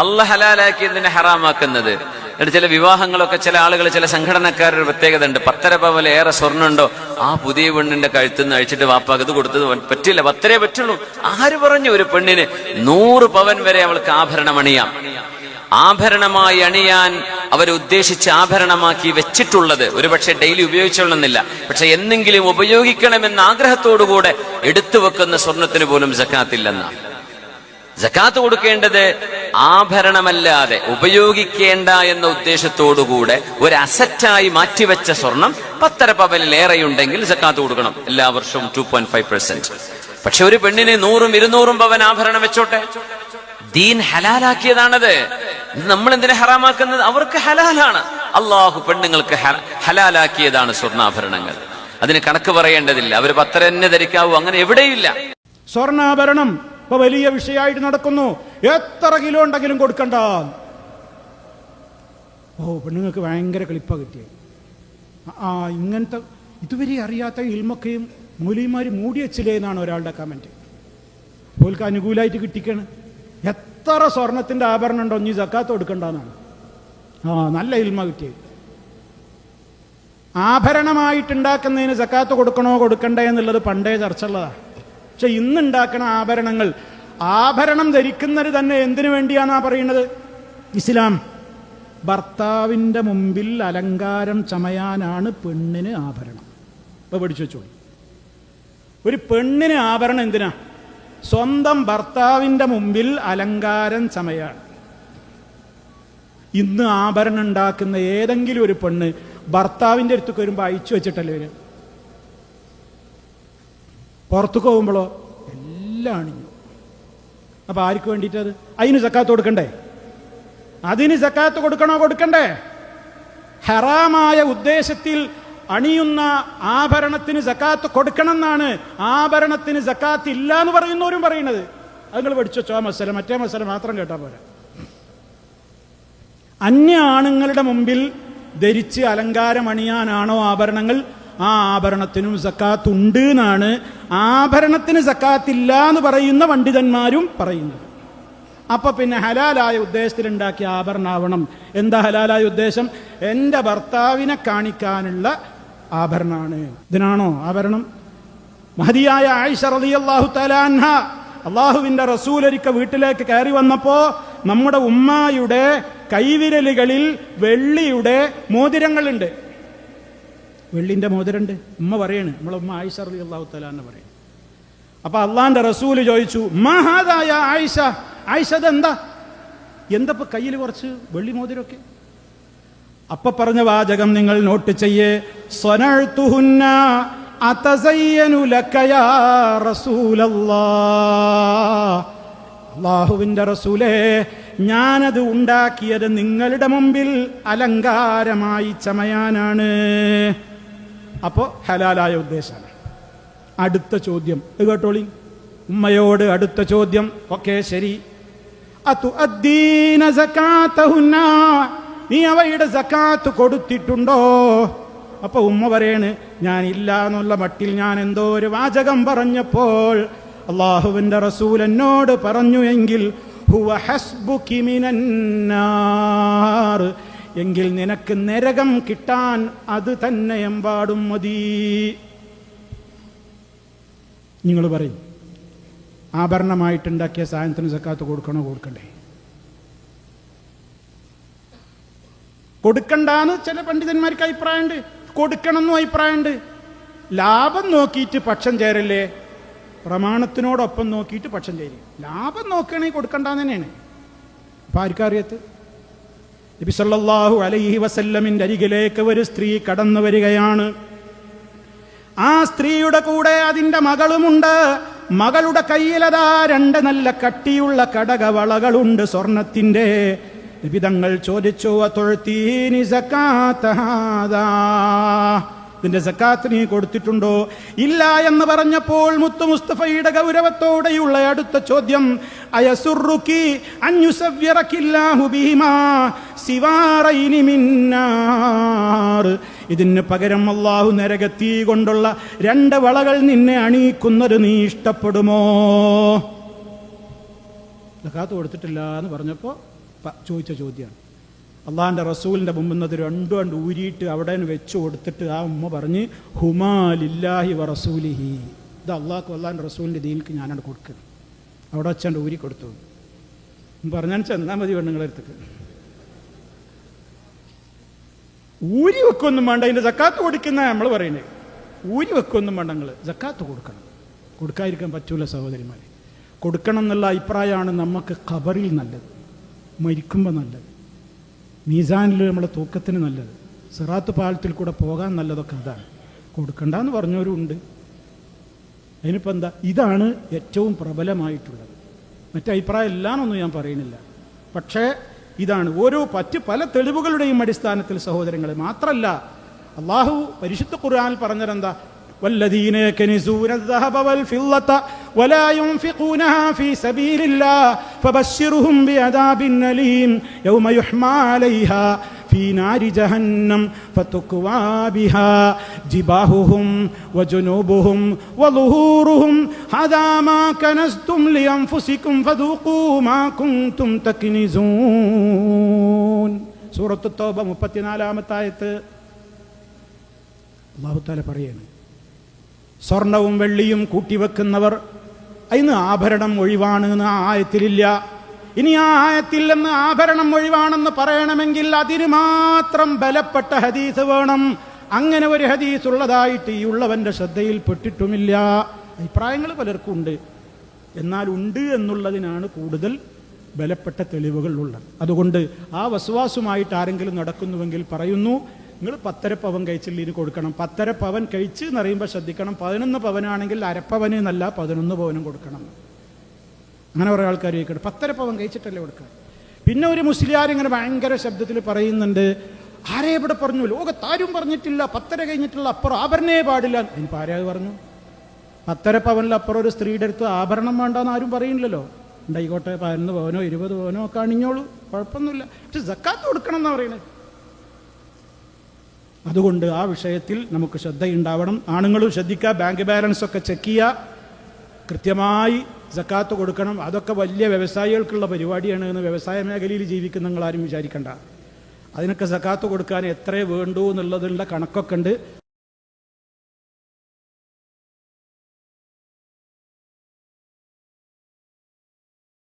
അല്ല ഹലാലാക്കി എന്തിനെ ഹറാമാക്കുന്നത്. ചില വിവാഹങ്ങളൊക്കെ ചില ആളുകൾ ചില സംഘടനക്കാരുടെ പ്രത്യേകത ഉണ്ട്. പത്തര പവല ഏറെ സ്വർണുണ്ടോ ആ പുതിയ പെണ്ണിന്റെ കഴുത്തുനിന്ന് അഴിച്ചിട്ട് വാപ്പാക്ക് ഇത് കൊടുത്തത് പറ്റില്ല. പത്തരേ പറ്റുള്ളൂ. ആര് പറഞ്ഞു ഒരു പെണ്ണിന് നൂറ് പവൻ വരെ അവൾക്ക് ആഭരണം അണിയാം? ആഭരണമായി അണിയാൻ അവരുദ്ദേശിച്ച് ആഭരണമാക്കി വെച്ചിട്ടുള്ളത്. ഒരുപക്ഷെ ഡെയിലി ഉപയോഗിച്ചോളുന്നില്ല പക്ഷെ എന്നെങ്കിലും ഉപയോഗിക്കണമെന്ന ആഗ്രഹത്തോടുകൂടെ എടുത്തു വെക്കുന്ന സ്വർണത്തിന് പോലും ജക്കാത്തില്ലെന്നാണ് ജക്കാത്ത് കൊടുക്കേണ്ടത് ആഭരണമല്ലാതെ ഉപയോഗിക്കേണ്ട എന്ന ഉദ്ദേശത്തോടുകൂടെ ഒരു അസറ്റായി മാറ്റിവെച്ച സ്വർണം പത്തര പവനിലേറെയുണ്ടെങ്കിൽ ജക്കാത്ത് കൊടുക്കണം എല്ലാ വർഷവും ടു പോയിന്റ് ഫൈവ് പെർസെന്റ് പക്ഷെ ഒരു പെണ്ണിന് നൂറും ഇരുന്നൂറും പവൻ ആഭരണം വെച്ചോട്ടെ? ദീൻ ഹലാലാക്കിയതാണത്. നമ്മൾ എന്തിനെ ഹറാമാക്കുന്നത്? അവർക്ക് ഹലാലാണ്. അള്ളാഹു പെണ്ണുങ്ങൾക്ക് ഹലാലാക്കിയതാണ് സ്വർണാഭരണങ്ങൾ. അതിന് കണക്ക് പറയേണ്ടതില്ല. അവർ പത്തര തന്നെ ധരിക്കാവൂ അങ്ങനെ എവിടെയില്ല സ്വർണാഭരണം ഇപ്പൊ വലിയ വിഷയമായിട്ട് നടക്കുന്നു. എത്ര കിലോ ഉണ്ടെങ്കിലും കൊടുക്കണ്ട. ഓ പെണ്ണുങ്ങൾക്ക് ഭയങ്കര കളിപ്പ കിട്ടിയത് ആ ഇങ്ങനത്തെ ഇതുവരെ അറിയാത്ത ഇൽമക്കയും മൂലിമാര് മൂടി വെച്ചില്ലേ എന്നാണ് ഒരാളുടെ കമന്റ് ഓൽക്ക് അനുകൂലമായിട്ട് കിട്ടിക്കാണ്. എത്ര സ്വർണത്തിന്റെ ആഭരണം ഉണ്ടോ ഇനി ജക്കാത്ത് കൊടുക്കണ്ടെന്നാണ്. ആ നല്ല ഇൽമ കിട്ടിയത്. ആഭരണമായിട്ടുണ്ടാക്കുന്നതിന് സക്കാത്ത് കൊടുക്കണോ കൊടുക്കണ്ടേ എന്നുള്ളത് പണ്ടേ ചർച്ചയുള്ളതാണ് പക്ഷെ ഇന്നുണ്ടാക്കണ ആഭരണങ്ങൾ ആഭരണം ധരിക്കുന്നത് തന്നെ എന്തിനു വേണ്ടിയാണാ പറയുന്നത്? ഇസ്ലാം ഭർത്താവിന്റെ മുമ്പിൽ അലങ്കാരം ചമയാനാണ് പെണ്ണിന് ആഭരണം. ഇപ്പൊ പഠിച്ചു വെച്ചോളൂ. ഒരു പെണ്ണിന് ആഭരണം എന്തിനാ? സ്വന്തം ഭർത്താവിന്റെ മുമ്പിൽ അലങ്കാരം ചമയാണ്. ഇന്ന് ആഭരണം ഉണ്ടാക്കുന്ന ഏതെങ്കിലും ഒരു പെണ്ണ് ഭർത്താവിന്റെ അടുത്തൊക്കെ വരുമ്പോൾ അയച്ചു വെച്ചിട്ടല്ലേ വരും പുറത്തേക്ക് പോകുമ്പോഴോ എല്ലാം അണിഞ്ഞു. അപ്പൊ ആർക്ക് വേണ്ടിയിട്ടത്? അതിന് സക്കാത്ത് കൊടുക്കണ്ടേ? അതിന് സക്കാത്ത് കൊടുക്കണോ? കൊടുക്കണ്ടേ? ഹറാമായ ഉദ്ദേശത്തിൽ അണിയുന്ന ആഭരണത്തിന് സക്കാത്ത് കൊടുക്കണം എന്നാണ് ആഭരണത്തിന് സക്കാത്ത് ഇല്ല എന്ന് പറയുന്നവരും പറയുന്നത്. അത് പഠിച്ചോ ആ മത്സരം മറ്റേ മത്സരം മാത്രം കേട്ടാൽ പോരാ. അന്യ ആണുങ്ങളുടെ മുമ്പിൽ ധരിച്ച് അലങ്കാരമണിയാനാണോ ആഭരണങ്ങൾ? ആ ആഭരണത്തിനും സക്കാത്ത് ഉണ്ട് എന്നാണ് ആഭരണത്തിന് സക്കാത്തില്ല എന്ന് പറയുന്ന പണ്ഡിതന്മാരും പറയുന്നത്. അപ്പൊ പിന്നെ ഹലാലായ ഉദ്ദേശത്തിലുണ്ടാക്കിയ ആഭരണാവണം. എന്താ ഹലാലായ ഉദ്ദേശം? എന്റെ ഭർത്താവിനെ കാണിക്കാനുള്ള ആഭരണമാണ് ഇതിനാണോ ആഭരണം? മഹതിയായ ആയിഷ റളിയല്ലാഹു തലാൻഹ അള്ളാഹുവിന്റെ റസൂലരിക്ക വീട്ടിലേക്ക് കയറി വന്നപ്പോ നമ്മുടെ ഉമ്മായുടെ കൈവിരലുകളിൽ വെള്ളിയുടെ മോതിരങ്ങളുണ്ട്. വെള്ളിന്റെ മോതിരണ്ട്. ഉമ്മ പറയാണ്. നമ്മളെ ഉമ്മ ആയിഷ റളിയല്ലാഹു തലാന്ന് പറയും അപ്പൊ അള്ളാന്റെ റസൂൽ ചോദിച്ചു മഹാദായ ആയിഷ? ആയിഷ എന്താ എന്തപ്പോ കയ്യിൽ കുറച്ച് വെള്ളി മോതിരൊക്കെ അപ്പൊ പറഞ്ഞ വാചകം നിങ്ങൾ നോട്ട് ചെയ്യേ. സ്വനഴ്ത്തുഹുന്ന അള്ളാഹുവിന്റെ റസൂലേ ഞാനത് ഉണ്ടാക്കിയത് നിങ്ങളുടെ മുമ്പിൽ അലങ്കാരമായി ചമയാനാണ്. അപ്പോ ഹലാലായ ഉദ്ദേശമാണ്. അടുത്ത ചോദ്യം. ഇത് കേട്ടോളി? ഉമ്മയോട് അടുത്ത ചോദ്യം. ഓക്കെ ശരി. നീ അവയുടെ സക്കാത്ത് കൊടുത്തിട്ടുണ്ടോ? അപ്പൊ ഉമ്മ പറയാണ് ഞാൻ ഇല്ല എന്നുള്ള മട്ടിൽ ഞാൻ എന്തോ ഒരു വാചകം പറഞ്ഞപ്പോൾ അള്ളാഹുവിന്റെ റസൂൽ എന്നോട് പറഞ്ഞു എങ്കിൽ എങ്കിൽ നിനക്ക് നരകം കിട്ടാൻ അത് തന്നെ എമ്പാടും മതി. നിങ്ങൾ പറയും ആഭരണമായിട്ടുണ്ടാക്കിയ സാധനത്തിന് സക്കാത്ത് കൊടുക്കണോ? കൊടുക്കണ്ടേ. കൊടുക്കണ്ടെന്ന് ചില പണ്ഡിതന്മാർക്ക് അഭിപ്രായമുണ്ട്. കൊടുക്കണമെന്നും അഭിപ്രായമുണ്ട്. ലാഭം നോക്കിയിട്ട് പക്ഷം ചേരല്ലേ? പ്രമാണത്തിനോടൊപ്പം നോക്കിയിട്ട് പക്ഷം ചേരും. ലാഭം നോക്കുകയാണെങ്കിൽ കൊടുക്കണ്ടെന്ന് തന്നെയാണ്. അപ്പം ആർക്കറിയത്ത്? നബി സല്ലല്ലാഹു അലൈഹി വസല്ലമിന്റെ അരികിലേക്ക് ഒരു സ്ത്രീ കടന്നു വരികയാണ്. ആ സ്ത്രീയുടെ കൂടെ അതിന്റെ മകളുമുണ്ട്. മകളുടെ കയ്യിലതാ രണ്ട് നല്ല കട്ടിയുള്ള കടകവളകളുണ്ട് സ്വർണത്തിന്റെ വിവിധങ്ങൾ ചോദിച്ചു? ഇതിന്റെ സക്കാത്ത് നീ കൊടുത്തിട്ടുണ്ടോ? ഇല്ല എന്ന് പറഞ്ഞപ്പോൾ മുത്തു മുസ്തഫയുടെ ഗൗരവത്തോടെയുള്ള അടുത്ത ചോദ്യം അയസുറുക്കി അഞ്ഞുസവ്യറക്കില്ലാഹു മിന്നാർ ഇതിന് പകരം അള്ളാഹു നരകത്തീ കൊണ്ടുള്ള രണ്ട് വളകൾ നിന്നെ അണിയിക്കുന്നത് നീ ഇഷ്ടപ്പെടുമോ? സക്കാത്ത് കൊടുത്തിട്ടില്ല എന്ന് പറഞ്ഞപ്പോൾ ചോദിച്ച ചോദ്യമാണ് അള്ളാഹിന്റെ റസൂലിന്റെ അത് രണ്ടും കണ്ട് ഊരിയിട്ട് അവിടെ വെച്ച് കൊടുത്തിട്ട് ആ ഉമ്മ പറഞ്ഞ് ഹുമാലില്ലാഹി വ റസൂലിഹി. ഇത് അള്ളാഹ്ക്ക് അള്ളാഹിന്റെ റസൂലിന്റെ ദീനിക്ക് ഞാനാണ് കൊടുക്കുക അവിടെ വെച്ചാണ്ട് ഊരി കൊടുത്തു പറഞ്ഞാൽ ചെന്നാൽ മതി പെണ്ണുങ്ങളെ അടുത്തേക്ക് ഊരി വെക്കൊന്നും വേണ്ട. അതിന്റെ ജക്കാത്ത് കൊടുക്കുന്ന നമ്മൾ പറയുന്നത് ഊരി വെക്കൊന്നും വേണ്ട നിങ്ങൾ ജക്കാത്ത് കൊടുക്കണം. കൊടുക്കാതിരിക്കാൻ പറ്റൂല സഹോദരിമാരെ. കൊടുക്കണം എന്നുള്ള അഭിപ്രായമാണ് നമുക്ക് ഖബറിൽ നല്ലത്. മരിക്കുമ്പോൾ നല്ലത്. മീസാനിൽ നമ്മളെ തൂക്കത്തിന് നല്ലത്. സിറാത്ത് പാലത്തിൽ കൂടെ പോകാൻ നല്ലതൊക്കെ അതാണ്. കൊടുക്കണ്ടെന്ന് പറഞ്ഞവരും ഉണ്ട്. അതിനിപ്പോൾ എന്താ? ഇതാണ് ഏറ്റവും പ്രബലമായിട്ടുള്ളത്. മറ്റേ അഭിപ്രായം ഒന്നും ഞാൻ പറയുന്നില്ല. പക്ഷേ ഇതാണ് ഓരോ പറ്റ് പല തെളിവുകളുടെയും അടിസ്ഥാനത്തിൽ സഹോദരങ്ങളെ മാത്രമല്ല അള്ളാഹു പരിശുദ്ധ ഖുർആനിൽ പറഞ്ഞതെന്താ والذين يكنزون الذهب والفضة ولا ينفقونها في سبيل الله فبشرهم بعذاب أليم يوم يحمى عليها في نار جهنم فتكوى بها جباههم وجنوبهم وظهورهم هذا ما كنزتم لأنفسكم فذوقوا ما كنتم تكنزون സൂറത്ത് തോബ മുപ്പത്തിനാലാമത്തെ ആയത്ത് അള്ളാഹുത്താല പറയാണ് സ്വർണവും വെള്ളിയും കൂട്ടിവെക്കുന്നവർ അതിന് ആഭരണം ഒഴിവാണ് എന്ന് ആ ആയത്തിലില്ല ഇനി ആ ആയത്തിൽ നിന്ന് ആഭരണം ഒഴിവാണെന്ന് പറയണമെങ്കിൽ അതിന് മാത്രം ബലപ്പെട്ട ഹദീസ് വേണം. അങ്ങനെ ഒരു ഹദീസ് ഉള്ളതായിട്ട് ഈ ഉള്ളവന്റെ ശ്രദ്ധയിൽ പെട്ടിട്ടുമില്ല. അഭിപ്രായങ്ങൾ പലർക്കും ഉണ്ട്. എന്നാൽ ഉണ്ട് എന്നുള്ളതിനാണ് കൂടുതൽ ബലപ്പെട്ട തെളിവുകൾ ഉള്ളത്. അതുകൊണ്ട് ആ വസുവാസുമായിട്ട് ആരെങ്കിലും നടക്കുന്നുവെങ്കിൽ പറയുന്നു നിങ്ങൾ പത്തര പവൻ കഴിച്ചില്ലിന് കൊടുക്കണം. പത്തര പവൻ കഴിച്ച് എന്നറിയുമ്പോൾ ശ്രദ്ധിക്കണം. പതിനൊന്ന് പവനാണെങ്കിൽ അരപ്പവന് എന്നല്ല പതിനൊന്ന് പവനും കൊടുക്കണം. അങ്ങനെ കുറേ ആൾക്കാർ ചോദിക്കട്ടെ. പത്തര പവൻ കഴിച്ചിട്ടല്ലേ കൊടുക്കുക. പിന്നെ ഒരു മുസ്ലിയാർ ഇങ്ങനെ ഭയങ്കര ശബ്ദത്തിൽ പറയുന്നുണ്ട് ആരേ ഇവിടെ പറഞ്ഞു? ലോകത്താരും പറഞ്ഞിട്ടില്ല. പത്തര കഴിഞ്ഞിട്ടുള്ള അപ്പുറം ആഭരണേ പാടില്ല. ഇനിയിപ്പോൾ ആരാ പറഞ്ഞു? പത്തര പവനിൽ അപ്പുറം ഒരു സ്ത്രീയുടെ അടുത്ത് ആഭരണം വേണ്ടെന്ന് ആരും പറയുന്നില്ലല്ലോ ഉണ്ടായിക്കോട്ടെ പതിനൊന്ന് പവനോ ഇരുപത് പവനോ ഒക്കെ അണിഞ്ഞോളൂ. കുഴപ്പമൊന്നുമില്ല. പക്ഷെ ജക്കാത്ത് കൊടുക്കണം എന്നാണ് പറയുന്നത് അതുകൊണ്ട് ആ വിഷയത്തിൽ നമുക്ക് ശ്രദ്ധയുണ്ടാവണം. ആണുങ്ങളും ശ്രദ്ധിക്കുക ബാങ്ക് ബാലൻസ് ഒക്കെ ചെക്ക് ചെയ്യുക. കൃത്യമായി ജക്കാത്ത് കൊടുക്കണം. അതൊക്കെ വലിയ വ്യവസായികൾക്കുള്ള പരിപാടിയാണ് എന്ന് വ്യവസായ മേഖലയിൽ ജീവിക്കുന്ന നിങ്ങൾ ആരും വിചാരിക്കണ്ട. അതിനൊക്കെ സക്കാത്ത് കൊടുക്കാൻ എത്രേ വേണ്ടൂ എന്നുള്ളതിനുള്ള കണക്കൊക്കെ ഉണ്ട്.